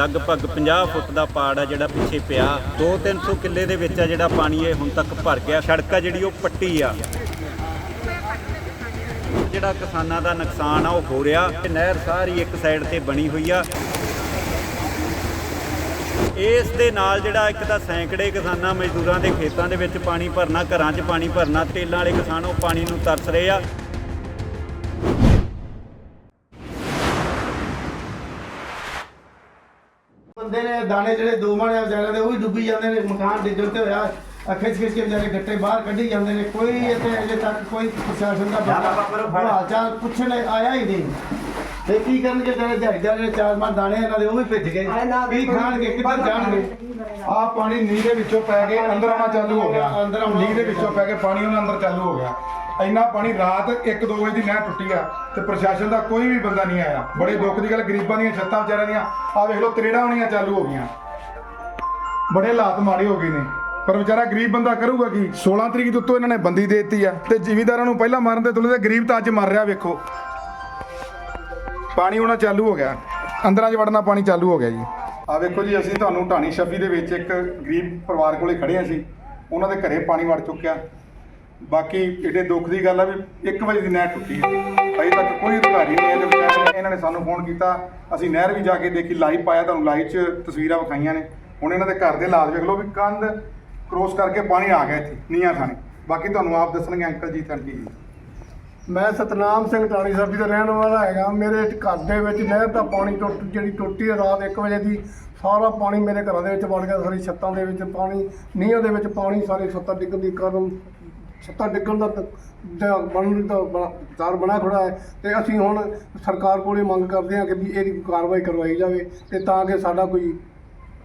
ਲਗਭਗ 50 ਫੁੱਟ ਦਾ ਪਾੜ ਆ ਜਿਹੜਾ ਪਿੱਛੇ ਪਿਆ। 2-300 ਕਿੱਲੇ ਦੇ ਵਿੱਚ ਆ ਜਿਹੜਾ ਪਾਣੀ ਇਹ ਹੁਣ ਤੱਕ ਭਰ ਗਿਆ। ਸੜਕ ਆ ਜਿਹੜੀ ਉਹ ਪੱਟੀ ਆ। ਜਿਹੜਾ ਕਿਸਾਨਾਂ ਦਾ ਨੁਕਸਾਨ ਆ, ਉਹ ਹੋ ਰਿਹਾ। ਨਹਿਰ ਸਾਰੀ ਇੱਕ ਸਾਈਡ ਤੇ ਬਣੀ ਹੋਈ ਆ। ਇਸ ਦੇ ਨਾਲ ਜਿਹੜਾ ਇੱਕ ਤਾਂ ਸੈਂਕੜੇ ਕਿਸਾਨਾਂ ਮਜ਼ਦੂਰਾਂ ਦੇ ਖੇਤਾਂ ਦੇ ਵਿੱਚ ਪਾਣੀ ਭਰਨਾ, ਘਰਾਂ 'ਚ ਪਾਣੀ ਭਰਨਾ, ਤੇਲਾਂ ਵਾਲੇ ਕਿਸਾਨ ਉਹ ਪਾਣੀ ਨੂੰ ਤਰਸ ਰਹੇ ਆ। ਬੰਦੇ ਨੇ ਦਾਣੇ ਜਿਹੜੇ ਦੋ ਮਾਣੇ ਵਿਚਾਰਿਆਂ ਦੇ ਉਹ ਵੀ ਡੁੱਬੀ ਜਾਂਦੇ ਨੇ ਮਕਾਨ ਡਿੱਗਣ ਤੇ ਹੋਇਆ ਖਿੱਚ ਖਿੱਚ ਕੇ ਵਿਚਾਰੇ ਗੱਟੇ ਬਾਹਰ ਕੱਢੀ ਜਾਂਦੇ ਨੇ ਕੋਈ ਇੱਥੇ ਅਜੇ ਤੱਕ ਕੋਈ ਪ੍ਰਸ਼ਾਸਨ ਦਾ ਹਾਲ ਚਾਲ ਪੁੱਛਣ ਆਇਆ ਹੀ ਨਹੀਂ। ਤੇ ਕੀ ਕਰਨਗੇ ਜਿਹੜੇ ਦਿਹਾੜੀਦਾਰ ਜਿਹੜੇ ਚਾਰ ਮਾਰ ਦਾਣੇ ਇਹਨਾਂ ਦੇ ਉਹ ਵੀ ਭਿੱਜ ਗਏ। ਕੀ ਖਾਣਗੇ ਕਿੱਧਰ ਜਾਣਗੇ? ਆ ਪਾਣੀ ਨੀਂਹ ਦੇ ਵਿੱਚੋਂ ਪੈ ਕੇ ਅੰਦਰ ਆਉਣਾ ਚਾਲੂ ਹੋ ਗਿਆ। ਅੰਦਰ ਨੀਂਹ ਦੇ ਵਿੱਚੋਂ ਪੈ ਕੇ ਪਾਣੀ ਉਹਨਾਂ ਅੰਦਰ ਚਾਲੂ ਹੋ ਗਿਆ। ਇੰਨਾ ਪਾਣੀ ਰਾਤ 1-2 ਵਜੇ ਦੀ ਨਹਿਰ ਟੁੱਟੀ ਆ ਤੇ ਪ੍ਰਸ਼ਾਸਨ ਦਾ ਕੋਈ ਵੀ ਬੰਦਾ ਨਹੀਂ ਆਇਆ। ਬੜੇ ਦੁੱਖ ਦੀ ਗੱਲ, ਗਰੀਬਾਂ ਦੀਆਂ ਛੱਤਾਂ ਵਿਚਾਰਿਆਂ ਦੀਆਂ। ਆ ਵੇਖ ਲਓ, ਤਰੇੜਾਂ ਹੋਣੀਆਂ ਚਾਲੂ ਹੋ ਗਈਆਂ। ਬੜੇ ਹਾਲਾਤ ਮਾੜੇ ਹੋ ਗਏ ਨੇ। ਪਰ ਵਿਚਾਰਾ ਗਰੀਬ ਬੰਦਾ ਕਰੂਗਾ ਕੀ? 16 ਤਰੀਕ ਤੋਂ ਇਹਨਾਂ ਨੇ ਬੰਦੀ ਦੇ ਦਿੱਤੀ ਆ ਤੇ ਜ਼ਿਮੀਦਾਰਾਂ ਨੂੰ ਪਹਿਲਾਂ ਮਾਰਨ ਦੇ ਤੁਲੇ ਤੇ ਗਰੀਬ ਤਾਂ ਅੱਜ ਮਰ ਰਿਹਾ, ਵੇਖੋ। ਪਾਣੀ ਹੋਣਾ ਚਾਲੂ ਹੋ ਗਿਆ। ਅੰਦਰਾਂ 'ਚ ਵੜਨਾ ਪਾਣੀ ਚਾਲੂ ਹੋ ਗਿਆ ਜੀ। ਆ ਵੇਖੋ ਜੀ, ਅਸੀਂ ਤੁਹਾਨੂੰ ਢਾਣੀ ਛੱਪੀ ਦੇ ਵਿੱਚ ਇੱਕ ਗਰੀਬ ਪਰਿਵਾਰ ਕੋਲੇ ਖੜੇ ਹਾਂ ਸੀ ਉਹਨਾਂ ਦੇ ਘਰੇ ਪਾਣੀ ਵੜ ਚੁੱਕਿਆ। ਬਾਕੀ ਇਹਦੇ ਦੁੱਖ ਦੀ ਗੱਲ ਆ ਵੀ 1 ਵਜੇ ਦੀ ਨਹਿਰ ਟੁੱਟੀ ਹੈ ਅਜੇ ਤੱਕ ਕੋਈ ਅਧਿਕਾਰੀ ਨਹੀਂ ਇਹਦੇ ਵਿਚਾਰੇ ਇਹਨਾਂ ਨੇ ਸਾਨੂੰ ਫੋਨ ਕੀਤਾ। ਅਸੀਂ ਨਹਿਰ ਵੀ ਜਾ ਕੇ ਦੇਖੀ ਲਾਈਵ ਪਾਇਆ, ਤੁਹਾਨੂੰ ਲਾਈਵ 'ਚ ਤਸਵੀਰਾਂ ਵਿਖਾਈਆਂ ਨੇ। ਹੁਣ ਇਹਨਾਂ ਦੇ ਘਰ ਦੇ ਹਾਲਾਤ ਵੇਖ ਲਓ ਵੀ ਕੰਧ ਕ੍ਰੋਸ ਕਰਕੇ ਪਾਣੀ ਆ ਗਿਆ ਇੱਥੇ ਨੀਆਂ ਥਾਣੇ। ਬਾਕੀ ਤੁਹਾਨੂੰ ਆਪ ਦੱਸਣਗੇ, ਅੰਕਲ ਜੀ ਥੈਂਕ ਜੀ ਮੈਂ ਸਤਨਾਮ ਸਿੰਘ ਟਾਣੀ ਸਾਹਿਬ ਜੀ ਦਾ ਰਹਿਣ ਵਾਲਾ ਹੈਗਾ। ਮੇਰੇ ਘਰ ਦੇ ਵਿੱਚ ਨਹਿਰ ਦਾ ਪਾਣੀ ਟੁੱਟ, ਜਿਹੜੀ ਟੁੱਟੀ ਹੈ ਰਾਤ 1 ਵਜੇ ਦੀ, ਸਾਰਾ ਪਾਣੀ ਮੇਰੇ ਘਰਾਂ ਦੇ ਵਿੱਚ ਵੜ ਗਿਆ, ਸਾਰੀ ਛੱਤਾਂ ਦੇ ਵਿੱਚ ਪਾਣੀ, ਨੀਹਾਂ ਦੇ ਵਿੱਚ ਪਾਣੀ, ਸਾਰੇ ਛੱਤਾਂ ਡਿੱਗਣ ਦੀ ਕਾਰਨ ਛੱਤਾਂ ਡਿੱਗਣ ਦਾ ਦਾ ਬਣਨ ਦਾ ਦਾਰ ਬਣਾ ਖੜਾ ਹੈ। ਤੇ ਅਸੀਂ ਹੁਣ ਸਰਕਾਰ ਕੋਲੇ ਮੰਗ ਕਰਦੇ ਹਾਂ ਕਿ ਵੀ ਇਹਦੀ ਕਾਰਵਾਈ ਕਰਵਾਈ ਜਾਵੇ ਤੇ ਤਾਂ ਕਿ ਸਾਡਾ ਕੋਈ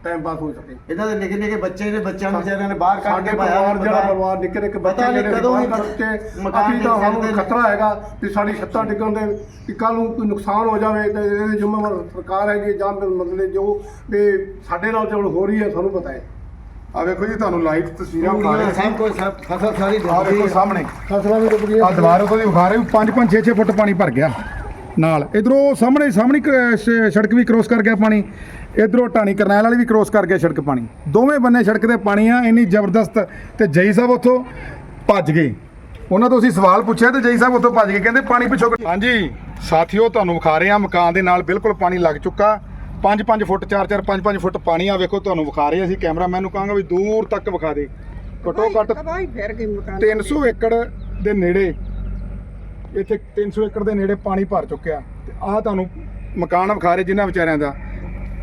ਟਾਈਮ ਪਾਸ ਹੋ ਸਕੇ। ਇਹਨਾਂ ਦੇ ਨਿੱਕੇ ਨਿੱਕੇ ਬੱਚੇ ਨੇ ਬੱਚਿਆਂ ਨੂੰ ਵਿਚਾਰਿਆਂ ਨੇ ਬਾਹਰ ਕੱਢ ਕੇ ਪਰਿਵਾਰ ਜਿਹੜਾ ਪਰਿਵਾਰ ਨਿੱਕੇ ਨਿੱਕੇ ਬੱਚੇ ਜਿਹੜੇ ਕਦੋਂ ਬਾਹਰ ਵੀ ਕੱਢ ਕੇ ਮਕਾਨ ਅਸੀਂ ਤਾਂ ਸਾਨੂੰ ਨੇ। ਖਤਰਾ ਹੈਗਾ ਕਿ ਸਾਡੀ ਛੱਤਾਂ ਡਿੱਗਣ ਦੇ ਕਿ ਕੱਲ ਨੂੰ ਕੋਈ ਨੁਕਸਾਨ ਹੋ ਜਾਵੇ ਤੇ ਇਹਦੇ ਜ਼ਿੰਮੇਵਾਰ ਸਰਕਾਰ ਹੈਗੀ ਜਾਂ ਫਿਰ ਮਤਲਬ ਜੋ ਵੀ ਸਾਡੇ ਨਾਲ ਜੋ ਹੋ ਰਹੀ ਹੈ ਸਾਨੂੰ ਪਤਾ ਹੈ। ਆ ਵੇਖੋ ਜੀ ਤੁਹਾਨੂੰ ਲਾਈਵ ਤਸਵੀਰਾਂ ਵਿਖਾ ਰਹੇ ਸਭ ਕੁਝ ਸਭ ਫਸਲ ਸਾਰੀ ਆ ਵੇਖੋ ਸਾਹਮਣੇ। ਫਸਲਾਂ ਵੀ ਡੁੱਬ ਗਈਆਂ। ਆ ਦੀਵਾਰ ਉਤੋਂ ਦੀ ਵਿਖਾ ਰਹੇ 5 5 6 6 ਫੁੱਟ ਪਾਣੀ ਭਰ ਗਿਆ। ਨਾਲ ਇਧਰੋਂ ਸਾਹਮਣੇ ਸਾਹਮਣੇ ਸੜਕ ਵੀ ਕ੍ਰੋਸ ਕਰ ਗਿਆ ਪਾਣੀ। ਇਧਰੋਂ ਢਾਣੀ ਕਰਨੈਲ ਵਾਲੀ ਵੀ ਕ੍ਰੋਸ ਕਰ ਗਿਆ ਸੜਕ ਪਾਣੀ। ਦੋਵੇਂ ਬੰਨੇ ਸੜਕ ਤੇ ਪਾਣੀ ਆ ਇੰਨੀ ਜ਼ਬਰਦਸਤ ਤੇ ਜਈ ਸਾਹਿਬ ਉੱਥੋਂ ਭੱਜ ਗਏ। ਉਹਨਾਂ ਤੋਂ ਅਸੀਂ ਸਵਾਲ ਪੁੱਛਿਆ ਤੇ ਜਈ ਸਾਹਿਬ ਉੱਥੋਂ ਭੱਜ ਗਏ ਕਹਿੰਦੇ ਪਾਣੀ ਪਿੱਛੋਂ ਹਾਂਜੀ ਸਾਥੀਓ ਤੁਹਾਨੂੰ ਵਿਖਾ ਰਹੇ ਆ ਮਕਾਨ ਦੇ ਨਾਲ ਬਿਲਕੁਲ ਪਾਣੀ ਲੱਗ ਚੁੱਕਾ। 5-5 ਫੁੱਟ 4-4 5-5 ਫੁੱਟ ਪਾਣੀ ਆ ਵੇਖੋ ਤੁਹਾਨੂੰ ਵਿਖਾ ਰਹੇ ਅਸੀਂ ਕੈਮਰਾਮੈਨ ਨੂੰ ਕਹਾਂਗਾ ਵੀ ਦੂਰ ਤੱਕ ਵਿਖਾ ਦੇ। ਘੱਟੋ ਘੱਟ ਤਬਾਹੀ ਫੇਰ ਗਈ ਮਕਾਨ 300 ਏਕੜ ਦੇ ਨੇੜੇ ਇੱਥੇ 300 ਏਕੜ ਦੇ ਨੇੜੇ ਪਾਣੀ ਭਰ ਚੁੱਕਿਆ। ਤੇ ਆਹ ਤੁਹਾਨੂੰ ਮਕਾਨ ਵਿਖਾ ਰਹੇ ਜਿਨ੍ਹਾਂ ਵਿਚਾਰਿਆਂ ਦਾ।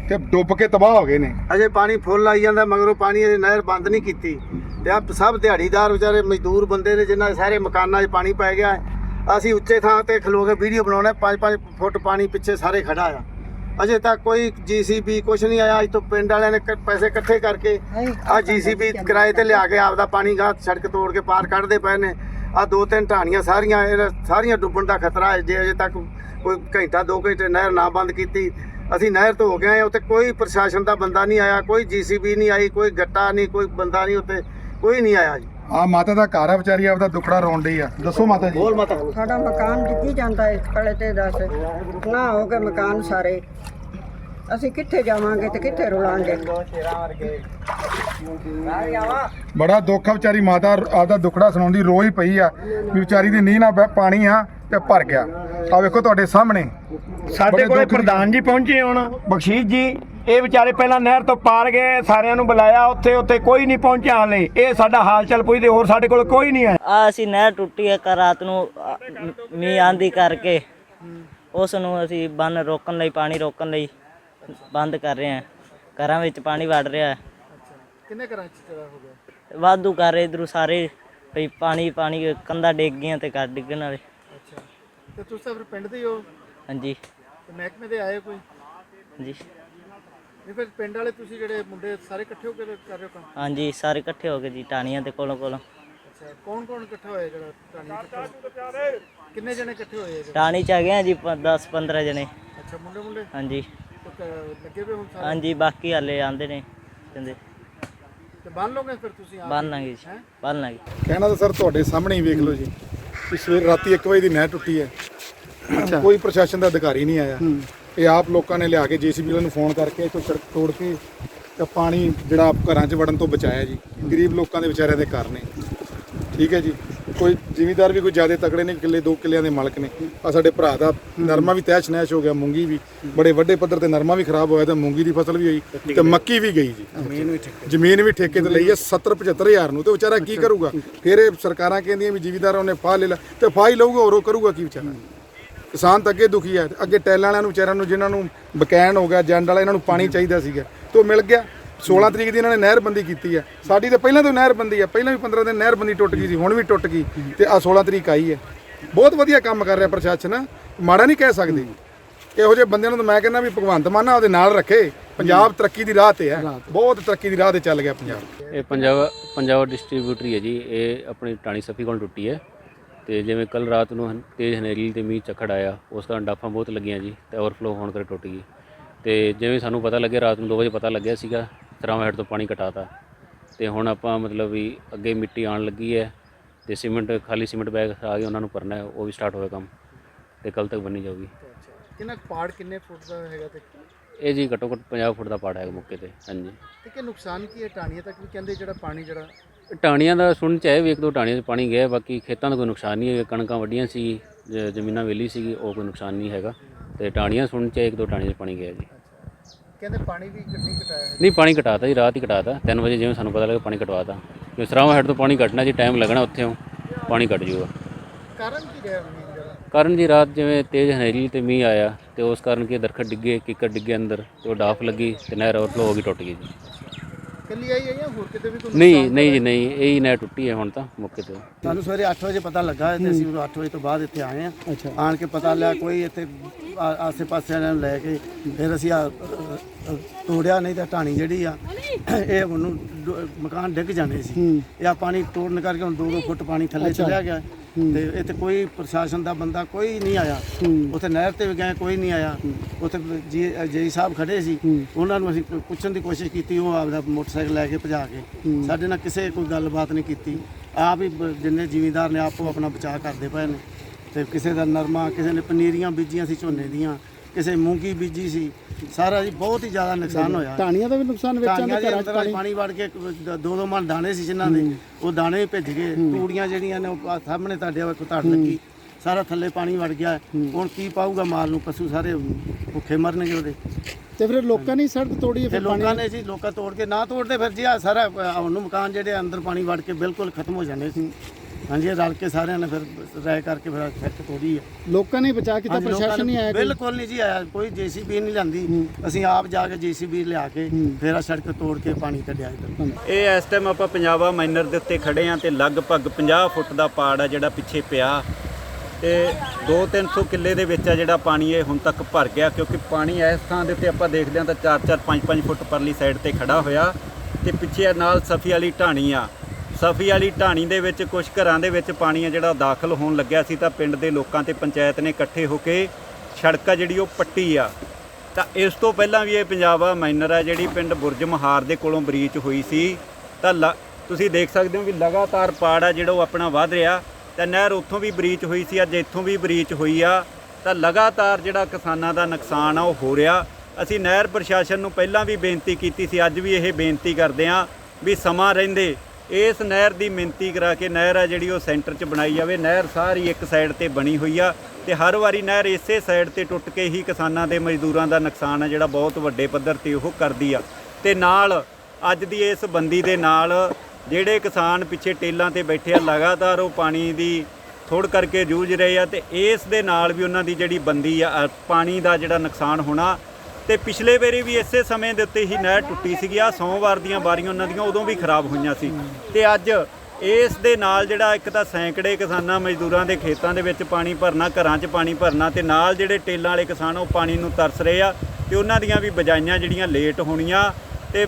ਤੇ ਡੁੱਬ ਕੇ ਤਬਾਹ ਹੋ ਗਏ ਨੇ। ਅਜੇ ਪਾਣੀ ਫੁੱਲ ਆਈ ਜਾਂਦਾ ਮਗਰੋਂ ਪਾਣੀ ਇਹ ਨਹਿਰ ਬੰਦ ਨਹੀਂ ਕੀਤੀ। ਤੇ ਆ ਸਭ ਦਿਹਾੜੀਦਾਰ ਵਿਚਾਰੇ ਮਜ਼ਦੂਰ ਬੰਦੇ ਨੇ ਜਿਨ੍ਹਾਂ ਦੇ ਸਾਰੇ ਮਕਾਨਾਂ 'ਚ ਪਾਣੀ ਪੈ ਗਿਆ। ਹੈ। ਅਸੀਂ ਉੱਚੇ ਥਾਂ ਤੇ ਖਲੋ ਕੇ ਵੀਡੀਓ ਬਣਾਉਣਾ 5-5 ਫੁੱਟ ਪਾਣੀ ਪਿੱਛੇ ਸਾਰੇ ਖੜਾ ਆ। ਅਜੇ ਤੱਕ ਕੋਈ ਜੀਸੀਬੀ ਕੁਛ ਨਹੀਂ ਆਇਆ। ਅੱਜ ਤੋਂ ਪਿੰਡ ਵਾਲਿਆਂ ਨੇ ਕ- ਪੈਸੇ ਇਕੱਠੇ ਕਰਕੇ ਆ। ਜੀਸੀਬੀ ਕਿਰਾਏ ਤੇ ਲਿਆ ਕੇ ਆਪਦਾ ਪਾਣੀ ਗਾਹ ਸੜਕ ਤੋੜ ਕੇ ਪਾਰ ਕੱਢਦੇ ਪਏ ਨੇ। ਆ ਦੋ ਤਿੰਨ ਢਾਣੀਆਂ ਸਾਰੀਆਂ ਇਹ ਸਾਰੀਆਂ ਡੁੱਬਣ ਦਾ ਖਤਰਾ ਹੈ। ਜੇ ਅਜੇ ਤੱਕ ਕੋਈ ਘੰਟਾ ਦੋ ਘੰਟੇ ਨਹਿਰ ਨਾ ਬੰਦ ਕੀਤੀ ਅਸੀਂ ਨਹਿਰ ਤੋਂ ਹੋ ਗਏ ਆ ਉੱਥੇ ਕੋਈ ਪ੍ਰਸ਼ਾਸਨ ਦਾ ਬੰਦਾ ਨਹੀਂ ਆਇਆ ਕੋਈ ਜੀਸੀਬੀ ਨਹੀਂ ਆਈ ਕੋਈ ਗੱਟਾ ਨਹੀਂ ਕੋਈ ਬੰਦਾ ਨਹੀਂ ਉੱਥੇ ਕੋਈ ਨਹੀਂ ਆਇਆ ਜੀ। ਆਹ ਮਾਤਾ ਦਾ ਘਰ ਆ ਵਿਚਾਰੀ ਆਪਦਾ ਦੁੱਖੜਾ ਰੋਣ ਡਈ ਆ। ਦੱਸੋ ਮਾਤਾ ਜੀ। ਬੋਲ ਮਾਤਾ ਸਾਡਾ ਮਕਾਨ ਡਿੱਗੀ ਜਾਂਦਾ ਇਸ ਕਲੇ ਤੇ ਦੱਸ। ਨਾ ਹੋ ਗਏ ਮਕਾਨ ਸਾਰੇ। ਅਸੀਂ ਕਿੱਥੇ ਜਾਵਾਂਗੇ ਤੇ ਕਿੱਥੇ ਰੁਲਾਂਗੇ? ਬੜਾ ਦੁੱਖ ਆ ਵਿਚਾਰੀ ਮਾਤਾ ਆਪਦਾ ਦੁੱਖੜਾ ਸੁਣਾਉਂਦੀ ਰੋਈ ਪਈ ਆ ਵੀ ਵਿਚਾਰੀ ਦੀ ਨੀਂਹ ਨਾ ਪਾਣੀ ਆ ਤੇ ਭਰ ਗਿਆ। ਆ ਵੇਖੋ ਤੁਹਾਡੇ ਸਾਹਮਣੇ। ਸਾਡੇ ਕੋਲੇ ਪ੍ਰਧਾਨ ਜੀ ਪਹੁੰਚੇ ਹੁਣ। ਬਖਸ਼ੀਸ਼ ਜੀ। ਇਹ ਵਿਚਾਰੇ ਪਹਿਲਾਂ ਨਹਿਰ ਤੋਂ ਪਾਰ ਗਏ ਸਾਰਿਆਂ ਨੂੰ ਬੁਲਾਇਆ ਉੱਥੇ ਉੱਥੇ ਕੋਈ ਨਹੀਂ ਪਹੁੰਚਿਆ ਹਾਲੇ। ਇਹ ਸਾਡਾ ਹਾਲ ਚਾਲ ਪੁੱਛਦੇ ਹੋਰ ਸਾਡੇ ਕੋਲ ਕੋਈ ਨਹੀਂ ਹੈ। ਆ ਅਸੀਂ ਨਹਿਰ ਟੁੱਟੀ ਹੈ ਕੱਲ੍ਹ ਰਾਤ ਨੂੰ ਮੀਂਹ ਆਂਦੀ ਕਰਕੇ ਉਸ ਨੂੰ ਅਸੀਂ ਬੰਨ ਰੋਕਣ ਲਈ ਪਾਣੀ ਰੋਕਣ ਲਈ ਬੰਦ ਕਰ ਰਹੇ ਹਾਂ। ਘਰਾਂ ਵਿੱਚ ਪਾਣੀ ਵੜ ਰਿਹਾ ਹੈ। ਕਿੰਨੇ ਘਰਾਂ 'ਚ ਚੜਾ ਹੋ ਗਿਆ? ਵਾਧੂ ਕਰ ਰਹੇ ਇਧਰੋਂ ਸਾਰੇ ਭਈ ਪਾਣੀ ਪਾਣੀ ਕੰਧਾਂ ਡਿੱਗ ਗਈਆਂ ਤੇ ਘਰ ਡਿੱਗਣ ਵਾਲੇ। ਅੱਛਾ। ਤੇ ਤੁਸੀਂ ਫਿਰ ਪਿੰਡ ਦੇ ਹੀ ਹਾਂਜੀ। ਤੇ ਮਹਿਕਮੇ ਦੇ ਆਏ ਕੋਈ? ਹਾਂਜੀ ਨਹੀਂ ਫਿਰ ਪਿੰਡ ਵਾਲੇ ਤੁਸੀਂ ਜਿਹੜੇ ਮੁੰਡੇ ਸਾਰੇ ਇਕੱਠੇ ਹੋ ਕੇ ਕਰ ਰਹੇ ਹੋ ਕੰਮ? ਹਾਂਜੀ ਸਾਰੇ ਇਕੱਠੇ ਹੋ ਗਏ ਜੀ ਟਾਣੀਆਂ ਦੇ ਕੋਲੋਂ ਕੋਲੋਂ। ਅੱਛਾ ਕੌਣ ਕੌਣ ਇਕੱਠਾ ਹੋਇਆ ਜਿਹੜਾ ਟਾਣੀ ਕਿੰਨੇ ਜਣੇ ਇਕੱਠੇ ਹੋਏ ਆ ਜਿਹੜੇ? ਟਾਣੀ ਚ ਹੈਗੇ ਆ ਜੀ 10 15 ਜਣੇ। ਅੱਛਾ ਮੁੰਡੇ ਮੁੰਡੇ ਹਾਂਜੀ। ਤੇ ਕ- ਲੱਗੇ ਹੋਏ ਹੁਣ ਸਾਰੇ? ਹਾਂਜੀ ਬਾਕੀ ਹਾਲੇ ਆਂਦੇ ਨੇ ਕਹਿੰਦੇ। ਤੇ ਬੰਨ ਲੋਗੇ ਫਿਰ ਤੁਸੀਂ ਆ ਬੰਨ ਲਾਂਗੇ ਜੀ ਬੰਨ ਲਾਂਗੇ। ਕਹਿਣਾ ਤਾਂ ਸਰ ਤੁਹਾਡੇ ਸਾਹਮਣੇ ਹੀ ਵੇਖ ਲਓ ਜੀ। ਕਿ ਸਵੇਰ ਰਾਤੀ 1 ਵਜੇ ਦੀ ਨਹਿਰ ਟੁੱਟੀ ਹੈ। ਕੋਈ ਪ੍ਰਸ਼ਾਸਨ ਦਾ ਅਧਿਕਾਰੀ ਨਹੀਂ ਆਇਆ। ਇਹ ਆਪ ਲੋਕਾਂ ਨੇ ਲਿਆ ਕੇ ਜੀਸੀਬੀ ਨੂੰ ਫੋਨ ਕਰਕੇ ਇੱਥੋਂ ਸੜਕ ਤੋੜ ਕੇ ਤੇ ਪਾਣੀ ਜਿਹੜਾ ਆਪ ਘਰਾਂ 'ਚ ਵੜਨ ਤੋਂ ਬਚਾਇਆ ਜੀ। ਗਰੀਬ ਲੋਕਾਂ ਦੇ ਵਿਚਾਰਿਆਂ ਦੇ ਘਰ ਨੇ। ਠੀਕ ਹੈ ਜੀ। ਕੋਈ ਜ਼ਿਮੀਦਾਰ ਵੀ ਕੋਈ ਜ਼ਿਆਦਾ ਤਕੜੇ ਨੇ ਕਿੱਲੇ ਦੋ ਕਿੱਲਿਆਂ ਦੇ ਮਾਲਕ ਨੇ। ਆ ਸਾਡੇ ਭਰਾ ਦਾ ਨਰਮਾ ਵੀ ਤੈਸ਼ ਨੈਸ਼ ਹੋ ਗਿਆ ਮੂੰਗੀ ਵੀ। ਬੜੇ ਵੱਡੇ ਪੱਧਰ ਤੇ ਨਰਮਾ ਵੀ ਖਰਾਬ ਹੋਇਆ ਤੇ ਮੂੰਗੀ ਦੀ ਫਸਲ ਵੀ ਹੋਈ ਤੇ ਮੱਕੀ ਵੀ ਗਈ ਜੀ। ਜ਼ਮੀਨ ਵੀ ਠੇਕੇ ਤੇ। ਲਈ ਹੈ 70 75 ਹਜ਼ਾਰ ਨੂੰ। ਤੇ ਵਿਚਾਰਾ ਕੀ ਕਰੂਗਾ? ਫਿਰ ਇਹ ਸਰਕਾਰਾਂ ਕਹਿੰਦੀਆਂ ਵੀ ਜ਼ਿਮੀਦਾਰਾਂ ਨੇ ਫਾਹ ਲੈ ਲਾ ਤੇ ਫਾਹ ਹੀ ਲਊਗਾ ਹੋਰ ਉਹ ਕਰੂਗਾ ਕੀ ਵਿਚਾਰਾ? ਕਿਸਾਨ ਤਾਂ ਅੱਗੇ ਦੁਖੀ ਹੈ ਅੱਗੇ ਟੈਲਾਂ ਵਾਲਿਆਂ ਨੂੰ, ਵਿਚਾਰਿਆਂ ਨੂੰ, ਜਿਨ੍ਹਾਂ ਨੂੰ ਬਕੈਨ ਹੋ ਗਿਆ, ਜੰਡ ਵਾਲਾ ਇਹਨਾਂ ਨੂੰ ਪਾਣੀ ਚਾਹੀਦਾ ਸੀਗਾ। ਤੇ ਉਹ ਮਿਲ ਗਿਆ। 16 ਤਰੀਕ ਦੀ ਇਹਨਾਂ ਨੇ ਨਹਿਰਬੰਦੀ ਕੀਤੀ ਹੈ ਸਾਡੀ ਤਾਂ ਪਹਿਲਾਂ ਤੋਂ ਨਹਿਰਬੰਦੀ ਹੈ ਪਹਿਲਾਂ ਵੀ 15 ਦਿਨ ਨਹਿਰਬੰਦੀ ਟੁੱਟ ਗਈ ਸੀ, ਹੁਣ ਵੀ ਟੁੱਟ ਗਈ। ਤੇ ਆ 16 ਤਰੀਕ ਆਈ ਹੈ ਬਹੁਤ ਵਧੀਆ ਕੰਮ ਕਰ ਰਿਹਾ ਪ੍ਰਸ਼ਾਸਨ। ਮਾੜਾ ਨਹੀਂ ਕਹਿ ਸਕਦੇ। ਇਹੋ ਜਿਹੇ ਬੰਦਿਆਂ ਨੂੰ ਤਾਂ ਮੈਂ ਕਹਿੰਦਾ ਵੀ ਭਗਵੰਤ ਮਾਨ ਉਹਦੇ ਨਾਲ ਰੱਖੇ। ਪੰਜਾਬ ਤਰੱਕੀ ਦੀ ਰਾਹ ਤੇ ਹੈ ਬਹੁਤ ਤਰੱਕੀ ਦੀ ਰਾਹ ਤੇ ਚੱਲ ਗਿਆ ਪੰਜਾਬ। ਇਹ ਪੰਜਾਬ ਪੰਜਾਬ ਡਿਸਟ੍ਰੀਬਿਊਟਰੀ ਹੈ ਜੀ। ਇਹ ਆਪਣੀ ਟਾਣੀ ਸਫੀ ਕੋਲ ਟੁੱਟੀ ਹੈ। ਤੇ ਜਿਵੇਂ ਕੱਲ ਰਾਤ ਨੂੰ ਹਨ- ਤੇਜ਼ ਹਨੇਰੀ ਤੇ ਮੀਂਹ ਝੱਖੜ ਆਇਆ ਉਸ ਕਾਰਨ ਡਾਫਾਂ ਬਹੁਤ ਲੱਗੀਆਂ ਜੀ ਤੇ ਓਵਰਫਲੋ ਹੋਣ ਕਰਕੇ ਟੁੱਟ ਗਈ। ਤੇ ਜਿਵੇਂ ਸਾਨੂੰ ਪਤਾ ਲੱਗਿਆ ਰਾਤ ਨੂੰ 2 ਵਜੇ ਪਤਾ ਲੱਗਿਆ ਸੀਗਾ ਤਰਾਵਾਂ ਹੈਡ ਤੋਂ ਪਾਣੀ ਕਟਾਤਾ ਤੇ ਹੁਣ ਆਪਾਂ ਮਤਲਬ ਵੀ ਅੱਗੇ ਮਿੱਟੀ ਆਉਣ ਲੱਗੀ ਹੈ ਤੇ ਸੀਮੈਂਟ ਖਾਲੀ ਸੀਮੈਂਟ ਬੈਗ ਆ ਗਏ ਉਹਨਾਂ ਨੂੰ ਭਰਨਾ ਹੈ ਉਹ ਵੀ ਸਟਾਰਟ ਹੋਇਆ ਕੰਮ ਤੇ ਕੱਲ ਤੱਕ ਬਣੀ ਜਾਊਗੀ। ਕਿੰਨਾ ਪਾੜ ਕਿੰਨੇ ਫੁੱਟ ਦਾ ਹੈਗਾ ਤੇ? ਇਹ ਜੀ ਘੱਟੋ ਘੱਟ 50 ਫੁੱਟ ਦਾ ਪਾੜ ਹੈ ਮੌਕੇ ਤੇ ਹਾਂਜੀ। ਤੇ ਕਿ ਨੁਕਸਾਨ ਕੀ ਹੈ? ਟਾਣੀਆਂ ਤੱਕ ਵੀ ਕਹਿੰਦੇ ਜਿਹੜਾ ਪਾਣੀ ਜਿਹੜਾ ਟਾਣੀਆਂ ਦਾ ਸੁਣ ਚ ਆਇਆ ਵੀ ਇੱਕ ਦੋ ਟਾਣੀਆਂ 'ਚ ਪਾਣੀ ਗਿਆ ਬਾਕੀ ਖੇਤਾਂ ਦਾ ਕੋਈ ਨੁਕਸਾਨ ਨਹੀਂ ਹੈ ਕਣਕਾਂ ਵੱਡੀਆਂ ਸੀ ਜ- ਜ਼ਮੀਨਾਂ ਵੇਲੀ ਸੀਗੀ ਉਹ ਕੋਈ ਨੁਕਸਾਨ ਨਹੀਂ ਹੈਗਾ। ਤੇ ਟਾਣੀਆਂ ਸੁਣ ਚ ਆਇਆ ਇੱਕ ਦੋ ਟਾਣੀਆਂ 'ਚ ਪਾਣੀ ਗਿਆ ਜੀ। ਕਹਿੰਦੇ ਪਾਣੀ ਵੀ ਨਹੀਂ ਘਟਾਇਆ ਹੈ ਨਹੀਂ ਪਾਣੀ ਘਟਾਤਾ ਜੀ ਰਾਤ ਹੀ ਘਟਾਤਾ। 3 ਵਜੇ ਜਿਵੇਂ ਸਾਨੂੰ ਪਤਾ ਲੱਗਾ ਪਾਣੀ ਘਟਵਾਤਾ। ਕਿਉਂ ਸਰਾਵਾਂ ਹੈਡ ਤੋਂ ਪਾਣੀ ਘਟਣਾ ਜੀ ਟਾਈਮ ਲੱਗਣਾ ਉੱਥੇ ਪਾਣੀ ਘਟ ਜਾਊਗਾ ਕਾਰਨ ਕੀ ਰਿਹਾ ਮੀਂਹ ਜਿਹੜਾ ਕਾਰਨ ਜੀ ਰਾਤ ਜਿਵੇਂ ਤੇਜ਼ ਹਨੇਰੀ ਤੇ ਮੀਂਹ ਆਇਆ ਤੇ ਉਸ ਕਾਰਨ ਕੀ ਦਰਖਤ ਡਿੱਗੇ ਕਿੱਕਰ ਡਿੱਗੇ ਅੰਦਰ ਤੇ ਉਹ ਡਾਫ ਲੱਗੀ ਤੇ ਨਹਿਰ ਓਵਰਫਲੋ ਹੋ ਗਈ ਟੁੱਟ ਗਈ ਜੀ। ਕੱਲੀ ਆਈ ਹੈ ਜਾਂ ਹੋਰ ਕਿਤੇ ਵੀ ਕੋਈ ਨਹੀਂ ਨਹੀਂ ਜੀ ਨਹੀਂ ਇਹ ਹੀ ਨਹਿਰ ਟੁੱਟੀ ਹੈ ਹੁਣ ਤਾਂ ਮੌਕੇ ਤੇ। ਸਾਨੂੰ ਸਵੇਰੇ 8 ਵਜੇ ਪਤਾ ਲੱਗਾ ਤੇ ਅਸੀਂ 8 ਵਜੇ ਤੋਂ ਬਾਅਦ ਇੱਥੇ ਆਏ ਆ ਆਣ ਕੇ ਪਤਾ ਲਿਆ ਕੋਈ ਇੱਥੇ ਆ- ਆਸੇ-ਪਾਸੇ ਵਾਲਿਆਂ ਨੂੰ ਲੈ ਕੇ ਫਿਰ ਅਸੀਂ ਆ, ਅ, ਅ, ਤੋੜਿਆ ਨਹੀਂ ਤਾਂ ਢਾਣੀ ਜਿਹੜੀ ਆ ਇਹ ਉਹਨੂੰ ਡ- ਮਕਾਨ ਡਿੱਗ ਜਾਣੇ ਸੀ। ਇਹ ਆ ਪਾਣੀ ਤੋੜਨ ਕਰਕੇ ਹੁਣ 2-2 ਫੁੱਟ ਪਾਣੀ ਥੱਲੇ ਚਲਿਆ ਗਿਆ। ਤੇ ਇੱਥੇ ਕੋਈ ਪ੍ਰਸ਼ਾਸਨ ਦਾ ਬੰਦਾ ਕੋਈ ਨਹੀਂ ਆਇਆ। ਉੱਥੇ ਨਹਿਰ ਤੇ ਵੀ ਗਏ ਕੋਈ ਨਹੀਂ ਆਇਆ। ਉੱਥੇ ਜੀ ਜੀ ਸਾਹਿਬ ਖੜੇ ਸੀ। ਉਹਨਾਂ ਨੂੰ ਅਸੀਂ ਪੁੱਛਣ ਦੀ ਕੋਸ਼ਿਸ਼ ਕੀਤੀ, ਉਹ ਆਪਦਾ ਮੋਟਰਸਾਈਕਲ ਲੈ ਕੇ ਭਜਾ ਕੇ। ਸਾਡੇ ਨਾਲ ਕਿਸੇ ਕੋਈ ਗੱਲਬਾਤ ਨਹੀਂ ਕੀਤੀ। ਆਪ ਹੀ ਜਿੰਨੇ ਜ਼ਿਮੀਂਦਾਰ ਨੇ, ਆਪੋ ਆਪਣਾ ਬਚਾਅ ਕਰਦੇ ਪਏ ਨੇ। ਤੇ ਕਿਸੇ ਦਾ ਨਰਮਾ, ਕਿਸੇ ਨੇ ਪਨੀਰੀਆਂ ਬੀਜੀਆਂ ਸੀ, ਝੋਨੇ ਦੀਆਂ। ਕਿਸੇ ਮੂੰਗੀ ਬੀਜੀ ਸੀ ਸਾਰਾ ਜੀ ਬਹੁਤ ਹੀ ਜ਼ਿਆਦਾ ਨੁਕਸਾਨ ਹੋਇਆ। ਟਾਣੀਆਂ ਦਾ ਵੀ ਨੁਕਸਾਨ ਵਿੱਚ ਦੇ ਅੰਦਰ ਪਾਣੀ? ਵੜ ਕੇ ਦੋ ਦੋ ਮਣ ਦਾਣੇ ਸੀ ਜਿਨ੍ਹਾਂ ਦੇ ਉਹ ਦਾਣੇ ਭਿੱਜ ਗਏ। ਤੂੜੀਆਂ ਜਿਹੜੀਆਂ ਨੇ ਉਹ ਸਾਹਮਣੇ ਤੁਹਾਡੇ ਵੇਖੋ ਧੜ ਲੱਗੀ। ਸਾਰਾ ਥੱਲੇ ਪਾਣੀ ਵੜ ਗਿਆ। ਹੁਣ ਕੀ ਪਾਊਗਾ ਮਾਲ ਨੂੰ? ਪਸ਼ੂ ਸਾਰੇ ਭੁੱਖੇ ਮਰਨਗੇ ਉਹਦੇ। ਤੇ ਫਿਰ ਲੋਕਾਂ ਨੇ ਸੜਕ ਤੋੜੀ ਫਿਰ ਲੋਕਾਂ ਨੇ ਜੀ ਲੋਕਾਂ ਤੋੜ ਕੇ ਨਾ ਤੋੜਦੇ ਫਿਰ ਜੀ ਆ ਸਾਰਾ ਹੁਣ ਮਕਾਨ ਜਿਹੜੇ ਅੰਦਰ ਪਾਣੀ ਵੜ ਕੇ ਬਿਲਕੁਲ ਖਤਮ ਹੋ ਜਾਣੇ ਸੀ। ਹਾਂਜੀ ਇਹ ਰਲ ਕੇ ਸਾਰਿਆਂ ਨੇ ਫਿਰ ਰਾਇ ਕਰਕੇ ਫਿਰ ਸੜਕ ਤੋੜੀ ਹੈ ਲੋਕਾਂ ਨੇ ਬਚਾ ਕੀਤਾ ਹਾਂਜੀ, ਲੋਕਾਂ ਪ੍ਰਸ਼ਾਸਨ ਨਹੀਂ ਆਇਆ ਕੋਈ? ਬਿਲਕੁਲ ਨਹੀਂ ਜੀ ਆਇਆ ਕੋਈ ਜੀਸੀਬੀ ਨਹੀਂ ਲਿਆਂਦੀ। ਅਸੀਂ ਆਪ ਜਾ ਕੇ ਜੀਸੀਬੀ ਲਿਆ ਕੇ ਫਿਰ ਆ ਸੜਕ ਤੋੜ ਕੇ ਪਾਣੀ ਕੱਢਿਆ ਇੱਧਰ। ਇਹ ਇਸ ਟਾਈਮ ਆਪਾਂ ਪੰਜਾਬਾ ਮਾਈਨਰ ਦੇ ਉੱਤੇ ਖੜੇ ਆ ਤੇ ਲਗਭਗ 50 ਫੁੱਟ ਦਾ ਪਾੜ ਆ ਜਿਹੜਾ ਪਿੱਛੇ ਪਿਆ। ਤੇ 2-300 ਕਿੱਲੇ ਦੇ ਵਿੱਚ ਆ ਜਿਹੜਾ ਪਾਣੀ ਇਹ ਹੁਣ ਤੱਕ ਭਰ ਗਿਆ ਕਿਉਂਕਿ ਪਾਣੀ ਇਸ ਥਾਂ ਦੇ ਉੱਤੇ ਆਪਾਂ ਦੇਖਦੇ ਹਾਂ ਤਾਂ 4-4 5-5 ਫੁੱਟ ਪਰਲੀ ਸਾਈਡ ਤੇ ਖੜਾ ਹੋਇਆ। ਤੇ ਪਿੱਛੇ ਆ ਨਾਲ ਸਫੀ ਵਾਲੀ ਢਾਣੀ ਆ। ਸਫੀ ਵਾਲੀ ਢਾਣੀ ਦੇ ਵਿੱਚ ਕੁਝ ਘਰਾਂ ਦੇ ਵਿੱਚ ਪਾਣੀ ਆ ਜਿਹੜਾ ਦਾਖਲ ਹੋਣ ਲੱਗਿਆ ਸੀ ਤਾਂ ਪਿੰਡ ਦੇ ਲੋਕਾਂ ਤੇ ਪੰਚਾਇਤ ਨੇ ਇਕੱਠੇ ਹੋ ਕੇ ਸੜਕ ਆ ਜਿਹੜੀ ਉਹ ਪੱਟੀ ਆ। ਤਾਂ ਇਸ ਤੋਂ ਪਹਿਲਾਂ ਵੀ ਇਹ ਪੰਜਾਬ ਪੰਜਾਬਾ ਮਾਈਨਰ ਆ ਜਿਹੜੀ ਪਿੰਡ ਬੁਰਜ ਮਹਾਰ ਦੇ ਕੋਲੋਂ ਬਰੀਚ ਹੋਈ ਸੀ। ਤਾਂ ਲ- ਤੁਸੀਂ ਦੇਖ ਸਕਦੇ ਹੋ ਵੀ ਲਗਾਤਾਰ ਪਾੜ ਆ ਜਿਹੜਾ ਉਹ ਆਪਣਾ ਵਧ ਰਿਹਾ। ਤਾਂ ਨਹਿਰ ਉੱਥੋਂ ਵੀ ਬਰੀਚ ਹੋਈ ਸੀ, ਅੱਜ ਇੱਥੋਂ ਵੀ ਬਰੀਚ ਹੋਈ ਆ। ਤਾਂ ਲਗਾਤਾਰ ਜਿਹੜਾ ਕਿਸਾਨਾਂ ਦਾ ਨੁਕਸਾਨ ਆ ਉਹ ਹੋ ਰਿਹਾ। ਅਸੀਂ ਨਹਿਰ ਪ੍ਰਸ਼ਾਸਨ ਨੂੰ ਪਹਿਲਾਂ ਵੀ ਬੇਨਤੀ ਕੀਤੀ ਸੀ, ਅੱਜ ਵੀ ਇਹ ਬੇਨਤੀ ਕਰਦੇ ਆ ਵੀ ਸਮਾਂ ਰਹਿੰਦੇ ਇਸ ਨਹਿਰ ਦੀ ਮਿਣਤੀ ਕਰਾ ਕੇ ਨਹਿਰ ਆ ਜਿਹੜੀ ਉਹ ਸੈਂਟਰ 'ਚ ਬਣਾਈ ਜਾਵੇ। ਨਹਿਰ ਸਾਰੀ ਇੱਕ ਸਾਈਡ ਤੇ ਬਣੀ ਹੋਈ ਆ ਤੇ ਹਰ ਵਾਰੀ ਨਹਿਰ ਇਸੇ ਸਾਈਡ ਤੇ ਟੁੱਟ ਕੇ ਹੀ ਕਿਸਾਨਾਂ ਦੇ ਮਜ਼ਦੂਰਾਂ ਦਾ ਨੁਕਸਾਨ ਆ ਜਿਹੜਾ ਬਹੁਤ ਵੱਡੇ ਪੱਧਰ ਤੇ ਉਹ ਕਰਦੀ ਆ। ਤੇ ਨਾਲ ਅੱਜ ਦੀ ਇਸ ਬੰਦੀ ਦੇ ਨਾਲ ਜਿਹੜੇ ਕਿਸਾਨ ਪਿੱਛੇ ਟੇਲਾਂ ਤੇ ਬੈਠੇ ਆ, ਲਗਾਤਾਰ ਉਹ ਪਾਣੀ ਦੀ ਥੋੜ ਕਰਕੇ ਜੂਝ ਰਹੇ ਆ ਤੇ ਇਸ ਦੇ ਨਾਲ ਵੀ ਉਹਨਾਂ ਦੀ ਜਿਹੜੀ ਬੰਦੀ ਆ ਪਾਣੀ ਦਾ ਜਿਹੜਾ ਨੁਕਸਾਨ ਹੋਣਾ ਤੇ ਪਿਛਲੇ ਵੇਰੇ ਵੀ ਇਸੇ ਸਮੇਂ ਦੇ ਉੱਤੇ ਹੀ ਨਹਿਰ ਟੁੱਟੀ ਸੀਗੀ। ਆ ਸੋਮਵਾਰ ਦੀਆਂ ਬਾਰੀਆਂ ਉਹਨਾਂ ਦੀਆਂ ਉਦੋਂ ਵੀ ਖਰਾਬ ਹੋਈਆਂ ਸੀ। ਤੇ ਅੱਜ ਇਸ ਦੇ ਨਾਲ ਜਿਹੜਾ ਇੱਕ ਤਾਂ ਸੈਂਕੜੇ ਕਿਸਾਨਾਂ ਮਜ਼ਦੂਰਾਂ ਦੇ ਖੇਤਾਂ ਦੇ ਵਿੱਚ ਪਾਣੀ ਭਰਨਾ, ਘਰਾਂ 'ਚ ਪਾਣੀ ਭਰਨਾ ਤੇ ਨਾਲ ਜਿਹੜੇ ਟੇਲਾਂ ਵਾਲੇ ਕਿਸਾਨ ਉਹ ਪਾਣੀ ਨੂੰ ਤਰਸ ਰਹੇ ਆ ਤੇ ਉਹਨਾਂ ਦੀਆਂ ਵੀ ਬਜਾਈਆਂ ਜਿਹੜੀਆਂ ਲੇਟ ਹੋਣੀਆਂ ਤੇ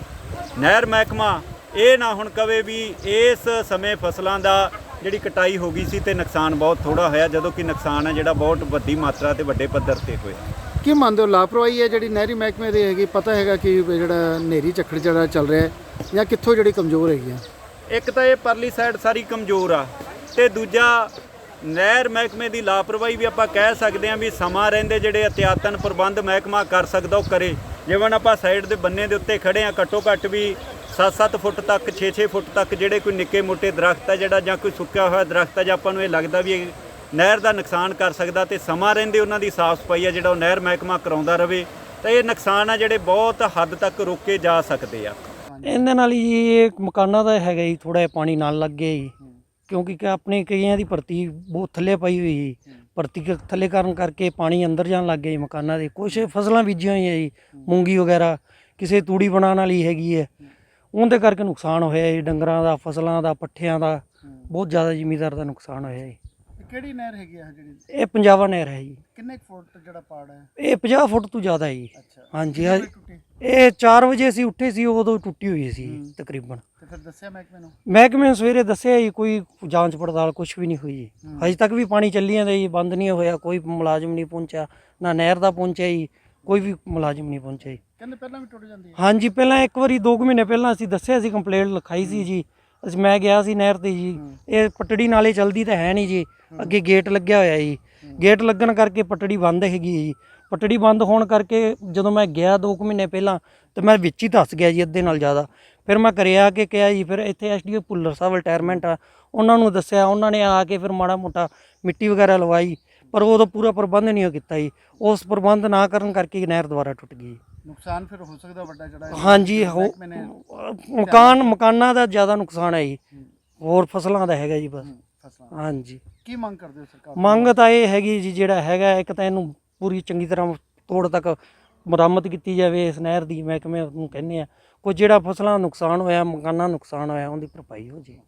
ਨਹਿਰ ਮਹਿਕਮਾ ਇਹ ਨਾ ਹੁਣ ਕਵੇ ਵੀ ਇਸ ਸਮੇਂ ਫਸਲਾਂ ਦਾ ਜਿਹੜੀ ਕਟਾਈ ਹੋ ਗਈ ਸੀ ਤੇ ਨੁਕਸਾਨ ਬਹੁਤ ਥੋੜਾ ਹੋਇਆ, ਜਦੋਂ ਕਿ ਨੁਕਸਾਨ ਹੈ ਜਿਹੜਾ ਬਹੁਤ ਵੱਡੀ ਮਾਤਰਾ ਤੇ ਵੱਡੇ ਪੱਧਰ ਤੇ ਹੋਇਆ। ਕੀ ਮੰਨਦੇ ਹੋ? ਲਾਪਰਵਾਹੀ ਹੈ ਜਿਹੜੀ ਨਹਿਰੀ ਮਹਿਕਮੇ ਦੀ ਹੈਗੀ, ਪਤਾ ਹੈਗਾ ਕਿ ਜਿਹੜਾ ਨੇਰੀ ਝੱਖੜ ਜਿਹੜਾ ਚੱਲ ਰਿਹਾ ਹੈ ਜਾਂ ਕਿੱਥੋਂ ਜਿਹੜੀ ਕਮਜ਼ੋਰ ਹੈਗੀ ਆ? ਇੱਕ ਤਾਂ ਇਹ ਪਰਲੀ ਸਾਈਡ ਸਾਰੀ ਕਮਜ਼ੋਰ ਆ ਤੇ ਦੂਜਾ ਨਹਿਰ ਮਹਿਕਮੇ ਦੀ ਲਾਪਰਵਾਹੀ ਵੀ ਆਪਾਂ ਕਹਿ ਸਕਦੇ ਹਾਂ ਵੀ ਸਮਾਂ ਰਹਿੰਦੇ ਜਿਹੜੇ ਅਤਿਆਤਨ ਪ੍ਰਬੰਧ ਮਹਿਕਮਾ ਕਰ ਸਕਦਾ ਉਹ ਕਰੇ। ਜਿਵੇਂ ਆਪਾਂ ਸਾਈਡ ਦੇ ਬੰਨੇ ਦੇ ਉੱਤੇ ਖੜੇ ਆ ਘੱਟੋ ਘੱਟ ਵੀ 7-7 ਫੁੱਟ ਤੱਕ 6-6 ਫੁੱਟ ਤੱਕ ਜਿਹੜੇ ਕੋਈ ਨਿੱਕੇ ਮੋਟੇ ਦਰਖਤ ਆ ਜਿਹੜਾ ਜਾਂ ਕੋਈ ਸੁੱਕਿਆ ਹੋਇਆ ਦਰਖਤ ਆ, ਜਾਂ ਆਪਾਂ ਨੂੰ ਇਹ ਲੱਗਦਾ ਵੀ ਨਹਿਰ ਦਾ ਨੁਕਸਾਨ ਕਰ ਸਕਦਾ ਤੇ ਸਮਾਂ ਰਹਿੰਦੇ ਉਹਨਾਂ ਦੀ ਸਾਫ਼ ਸਫ਼ਾਈ ਆ ਜਿਹੜਾ ਉਹ ਨਹਿਰ ਮਹਿਕਮਾ ਕਰਾਉਂਦਾ ਰਵੇ ਤਾਂ ਇਹ ਨੁਕਸਾਨ ਆ ਜਿਹੜੇ ਬਹੁਤ ਹੱਦ ਤੱਕ ਰੋਕੇ ਜਾ ਸਕਦੇ ਆ। ਇਹਦੇ ਨਾਲ ਹੀ ਜੀ ਇਹ ਮਕਾਨਾਂ ਦਾ ਹੈਗਾ ਜੀ ਥੋੜਾ ਜਿਹਾ ਪਾਣੀ ਨਾਲ ਲੱਗ ਗਿਆ ਜੀ। ਕਿਉਂਕਿ ਕਿ ਆਪਣੇ ਕਈਆਂ ਦੀ ਭਰਤੀ ਬਹੁਤ ਥੱਲੇ ਪਈ ਹੋਈ ਜੀ। ਭਰਤੀ ਥੱਲੇ ਕਰਨ ਕਰਕੇ ਪਾਣੀ ਅੰਦਰ ਜਾਣ ਲੱਗ ਗਿਆ ਜੀ ਮਕਾਨਾਂ ਦੇ। ਕੁਝ ਫਸਲਾਂ ਬੀਜੀਆਂ ਹੋਈਆਂ ਜੀ ਮੂੰਗੀ ਵਗੈਰਾ ਕਿਸੇ ਤੂੜੀ ਬਣਾਉਣ ਵਾਲੀ ਹੈਗੀ ਹੈ। ਉਹਦੇ ਕਰਕੇ ਨੁਕਸਾਨ ਹੋਇਆ ਜੀ ਡੰਗਰਾਂ ਦਾ ਫਸਲਾਂ ਦਾ ਪੱਠਿਆਂ ਦਾ। ਬਹੁਤ ਜ਼ਿਆਦਾ ਜ਼ਿਮੀਦਾਰ ਦਾ ਨੁਕਸਾਨ ਹੋਇਆ ਜੀ। ਕਿਹੜੀ ਨਹਿਰ ਹੈਗੀ ਆ ਜਿਹੜੀ? ਇਹ ਪੰਜਾਬਾ ਨਹਿਰ ਹੈ ਜੀ। ਕਿੰਨੇ ਕੁ ਫੁੱਟ ਜਿਹੜਾ ਪਾੜ ਹੈ? ਇਹ 50 ਫੁੱਟ ਤੋਂ ਜ਼ਿਆਦਾ ਹੈ ਜੀ। ਅੱਛਾ। ਹਾਂਜੀ ਟੁੱਟੀ? ਇਹ 4 ਵਜੇ ਅਸੀਂ ਉੱਠੇ ਸੀ ਉਦੋਂ ਟੁੱਟੀ ਹੋਈ ਸੀ ਤਕਰੀਬਨ। ਤੇ ਫਿਰ ਦੱਸਿਆ ਮਹਿਕਮੇ ਨੂੰ? ਮਹਿਕਮੇ ਨੇ ਸਵੇਰੇ ਦੱਸਿਆ ਜੀ ਕੋਈ ਜਾਂਚ ਪੜਤਾਲ ਕੁਝ ਵੀ ਨਹੀਂ ਹੋਈ ਜੀ। ਹਜੇ ਤੱਕ ਵੀ ਪਾਣੀ ਚੱਲੀ ਜਾਂਦਾ ਜੀ ਬੰਦ ਨਹੀਂ ਹੋਇਆ ਕੋਈ ਮੁਲਾਜ਼ਮ ਨਹੀਂ ਪਹੁੰਚਿਆ ਨਾ ਨਹਿਰ ਦਾ ਪਹੁੰਚਿਆ ਜੀ ਕੋਈ ਵੀ ਮੁਲਾਜ਼ਮ ਨਹੀਂ ਪਹੁੰਚਿਆ ਜੀ। ਕਹਿੰਦੇ ਪਹਿਲਾਂ ਵੀ ਟੁੱਟ ਜਾਂਦੀ ਹੈ। ਹਾਂਜੀ ਪਹਿਲਾਂ ਇੱਕ ਵਾਰੀ 2 ਮਹੀਨੇ ਪਹਿਲਾਂ ਅਸੀਂ ਦੱਸਿਆ ਸੀ ਕੰਪਲੇਂਟ ਲਿਖਾਈ ਸੀ ਜੀ। ਅਸੀਂ ਮੈਂ ਗਿਆ ਸੀ ਨਹਿਰ ਤੇ ਜੀ ਇਹ ਪਟੜੀ ਨਾਲੇ ਚਲਦੀ ਤਾਂ ਹੈ ਨਹੀਂ ਜੀ। ਅੱਗੇ ਗੇਟ ਲੱਗਿਆ ਹੋਇਆ ਜੀ। ਗੇਟ ਲੱਗਣ ਕਰਕੇ ਪਟੜੀ ਬੰਦ ਹੈਗੀ ਜੀ। ਪਟੜੀ ਬੰਦ ਹੋਣ ਕਰਕੇ ਜਦੋਂ ਮੈਂ ਗਿਆ 2 ਮਹੀਨੇ ਪਹਿਲਾਂ ਤੇ ਮੈਂ ਵਿੱਚ ਹੀ ਧੱਸ ਗਿਆ ਜੀ ਅੱਧੇ ਨਾਲ ਜ਼ਿਆਦਾ। ਫਿਰ ਮੈਂ ਘਰੇ ਆ ਕੇ ਕਿਹਾ ਜੀ ਫਿਰ ਇੱਥੇ ਐਸਡੀਓ ਭੁੱਲਰ ਸਾਹਿਬ ਰਿਟਾਇਰਮੈਂਟ ਆ। ਉਹਨਾਂ ਨੂੰ ਦੱਸਿਆ ਉਹਨਾਂ ਨੇ ਆ ਕੇ ਫਿਰ ਮਾੜਾ ਮੋਟਾ ਮਿੱਟੀ ਵਗੈਰਾ ਲਵਾਈ ਪਰ ਉਦੋਂ ਪੂਰਾ ਪ੍ਰਬੰਧ ਨਹੀਂ ਕੀਤਾ ਜੀ। ਉਸ ਪ੍ਰਬੰਧ ਨਾ ਕਰਨ ਕਰਕੇ ਨਹਿਰ ਦੁਬਾਰਾ ਟੁੱਟ ਗਈ ਨੁਕਸਾਨ ਫਿਰ ਹੋ ਸਕਦਾ ਵੱਡਾ ਜਿਹੜਾ ਹਾਂਜੀ ਮਕਾਨ ਮਕਾਨਾਂ ਦਾ ਜ਼ਿਆਦਾ ਨੁਕਸਾਨ ਹੈ ਜੀ। ਹੋਰ ਫਸਲਾਂ ਦਾ ਹੈਗਾ ਜੀ ਬਸ। ਫਸਲਾਂ ਹਾਂਜੀ। ਕੀ ਮੰਗ ਕਰਦੇ ਹੋ ਸਰਕਾਰ ਤੋਂ? ਮੰਗ ਤਾਂ ਇਹ ਹੈਗੀ ਜੀ ਜਿਹੜਾ ਹੈਗਾ ਇੱਕ ਤਾਂ ਇਹਨੂੰ ਪੂਰੀ ਚੰਗੀ ਤਰ੍ਹਾਂ ਤੋੜ ਤੱਕ ਮੁਰੰਮਤ ਕੀਤੀ ਜਾਵੇ ਇਸ ਨਹਿਰ ਦੀ ਮਹਿਕਮੇ ਨੂੰ ਕਹਿੰਦੇ ਆ। ਕੋਈ ਜਿਹੜਾ ਫਸਲਾਂ ਨੁਕਸਾਨ ਹੋਇਆ ਮਕਾਨਾਂ ਨੁਕਸਾਨ ਹੋਇਆ ਉਹਦੀ ਭਰਪਾਈ ਹੋ ਜੇ।